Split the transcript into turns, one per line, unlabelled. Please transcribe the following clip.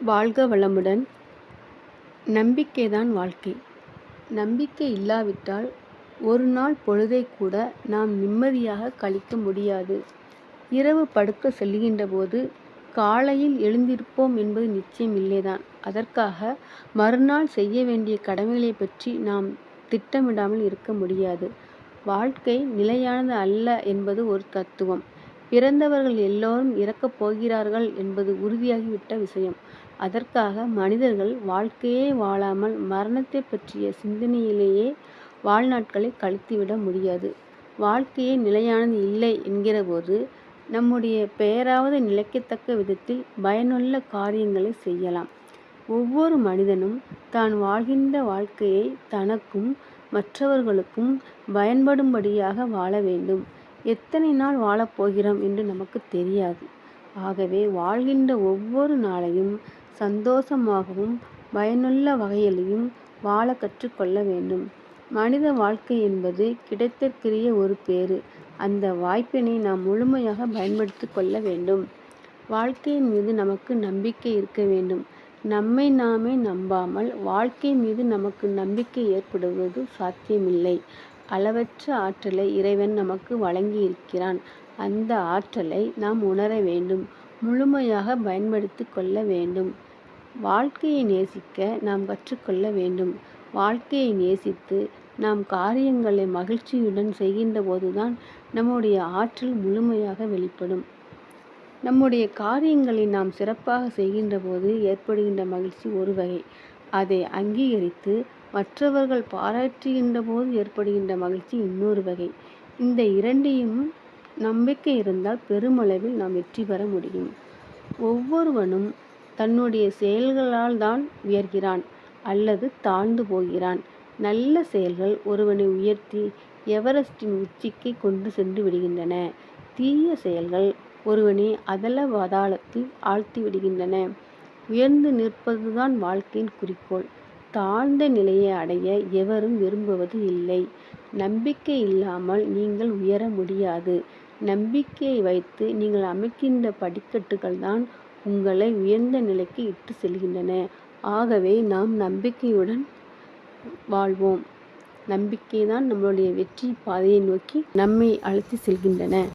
வாழ்க வளமுடன். நம்பிக்கைதான் வாழ்க்கை. நம்பிக்கை இல்லாவிட்டால் ஒரு நாள் பொழுதை கூட நாம் நிம்மதியாக கழிக்க முடியாது. இரவு படுக்க செல்கின்ற போது காலையில் எழுந்திருப்போம் என்பது நிச்சயம் இல்லைதான். அதற்காக மறுநாள் செய்ய வேண்டிய கடமைகளை பற்றி நாம் திட்டமிடாமல் இருக்க முடியாது. வாழ்க்கை நிலையானது அல்ல என்பது ஒரு தத்துவம். பிறந்தவர்கள் எல்லோரும் இறக்கப் போகிறார்கள் என்பது உறுதியாகிவிட்ட விஷயம். அதற்காக மனிதர்கள் வாழ்க்கையே வாழாமல் மரணத்தை பற்றிய சிந்தனையிலேயே வாழ்நாட்களை கழித்துவிட முடியாது. வாழ்க்கையே நிலையானது இல்லை என்கிறபோது நம்முடைய பெயராவது நிலைக்கத்தக்க விதத்தில் பயனுள்ள காரியங்களை செய்யலாம். ஒவ்வொரு மனிதனும் தான் வாழ்கின்ற வாழ்க்கையை தனக்கும் மற்றவர்களுக்கும் பயன்படும்படியாக வாழ வேண்டும். எத்தனை நாள் வாழப்போகிறோம் என்று நமக்கு தெரியாது. ஆகவே வாழ்கின்ற ஒவ்வொரு நாளையும் சந்தோஷமாகவும் பயனுள்ள வகையிலையும் வாழ கற்றுக்கொள்ள வேண்டும். மனித வாழ்க்கை என்பது கிடைத்தற்குரிய ஒரு பேறு. அந்த வாய்ப்பினை நாம் முழுமையாக பயன்படுத்தி கொள்ள வேண்டும். வாழ்க்கையின் மீது நமக்கு நம்பிக்கை இருக்க வேண்டும். நம்மை நாமே நம்பாமல் வாழ்க்கை மீது நமக்கு நம்பிக்கை ஏற்படுவது சாத்தியமில்லை. அளவற்ற ஆற்றலை இறைவன் நமக்கு வழங்கியிருக்கிறான். அந்த ஆற்றலை நாம் உணர வேண்டும். முழுமையாக பயன்படுத்தி கொள்ள வேண்டும். வாழ்க்கையை நேசிக்க நாம் கற்றுக்கொள்ள வேண்டும். வாழ்க்கையை நேசித்து நாம் காரியங்களை மகிழ்ச்சியுடன் செய்கின்ற போதுதான் நம்முடைய ஆற்றல் முழுமையாக வெளிப்படும். நம்முடைய காரியங்களை நாம் சிறப்பாக செய்கின்ற போது ஏற்படுகின்ற மகிழ்ச்சி ஒரு வகை. அதை அங்கீகரித்து மற்றவர்கள் பாராட்டுகின்ற போது ஏற்படுகின்ற மகிழ்ச்சி இன்னொரு வகை. இந்த இரண்டையும் நம்பிக்கை இருந்தால் பெருமளவில் நாம் வெற்றி பெற முடியும். ஒவ்வொருவனும் தன்னுடைய செயல்களால் தான் உயர்கிறான் அல்லது தாழ்ந்து போகிறான். நல்ல செயல்கள் ஒருவனை உயர்த்தி எவரெஸ்டின் உச்சிக்கு கொண்டு சென்று விடுகின்றன. தீய செயல்கள் ஒருவனை அதல வதாளத்தில் ஆழ்த்தி விடுகின்றன. உயர்ந்து நிற்பதுதான் வாழ்க்கையின் குறிக்கோள். தாழ்ந்த நிலையை அடைய எவரும் விரும்புவது இல்லை. நம்பிக்கை இல்லாமல் நீங்கள் உயர முடியாது. நம்பிக்கையை வைத்து நீங்கள் அமைக்கின்ற படிக்கட்டுகள் தான் உங்களை உயர்ந்த நிலைக்கு இட்டு செல்கின்றன. ஆகவே நாம் நம்பிக்கையுடன் வாழ்வோம். நம்பிக்கை தான் நம்மளுடைய வெற்றி பாதையை நோக்கி நம்மை அழைத்து செல்கின்றன.